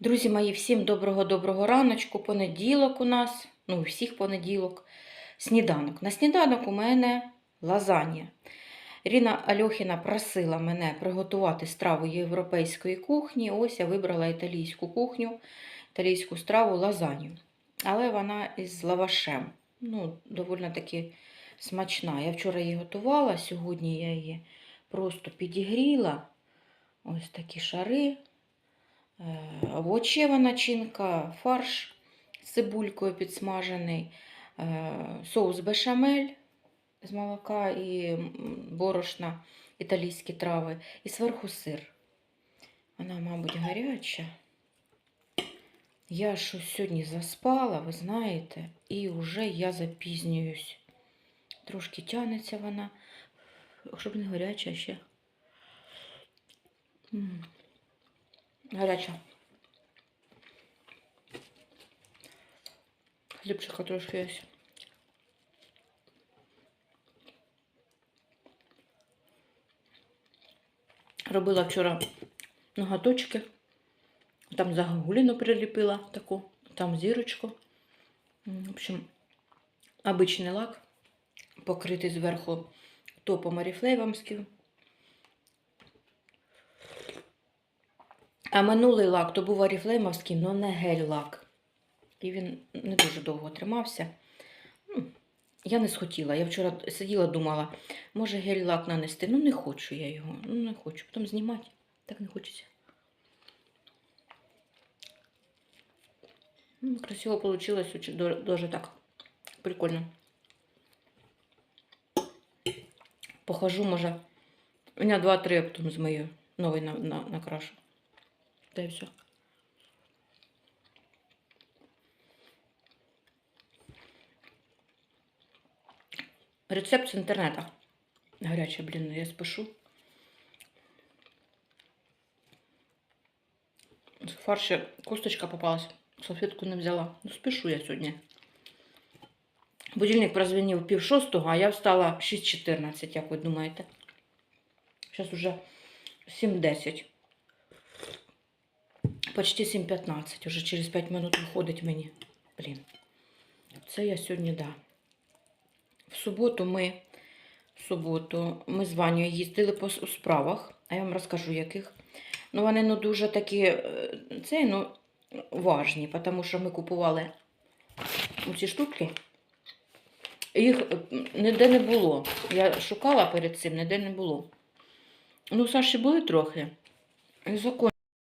Друзі мої, всім доброго-доброго раночку. Понеділок у нас, ну, у всіх понеділок, сніданок. На сніданок у мене лазанья. Ірина Альохіна просила мене приготувати страву європейської кухні. Ось я вибрала італійську кухню, італійську страву лазанью. Але вона із лавашем. Ну, доволі таки смачна. Я вчора її готувала, сьогодні я її просто підігріла. Ось такі шари. Е, овочева начинка, фарш з цибулькою підсмажений, е, соус бешамель з молока і борошна, італійські трави, і зверху сир. Вона, мабуть, гаряча. Я щось сьогодні заспала, ви знаєте, і вже я запізнююсь. Трошки тянеться вона, щоб не гаряча ще. Гаряча. Хлібчика трошки є. Робила вчора ноготочки. Там загогуліну приліпила таку, там зірочку. В общем, обичний лак, покритий зверху топом оріфлейвамським. А минулий лак то був оріфлеймовський, але не гель-лак. І він не дуже довго тримався. Ну, Я не схотіла. Я вчора сиділа, думала, може гель-лак нанести. Ну, не хочу я його. Ну, не хочу. Потім знімати. Так не хочеться. Ну, Красиво вийшло, дуже так. Прикольно. Похожу, може. У мене два-три, а потім змию. Новий на, на, накрашу. Та й все. Рецепт з інтернету. Гаряче, блін, я спешу. В фарші косточка попалась. Салфетку не взяла. Ну, спешу я сьогодні. Будильник прозвенів пів шостого, а я встала в 6.14, як ви думаєте. Зараз уже 7.10. Почти 7.15. Уже через 5 минут виходить мені. Блін. Це я сьогодні, да. В суботу ми, в суботу ми з Ванею їздили по у справах, а я вам розкажу, яких. Ну, вони ну, дуже такі, е, це, ну, важні, тому що ми купували ці штуки. Їх е, ніде не було. Я шукала перед цим, ніде не було. Ну, Саші були трохи. І закон.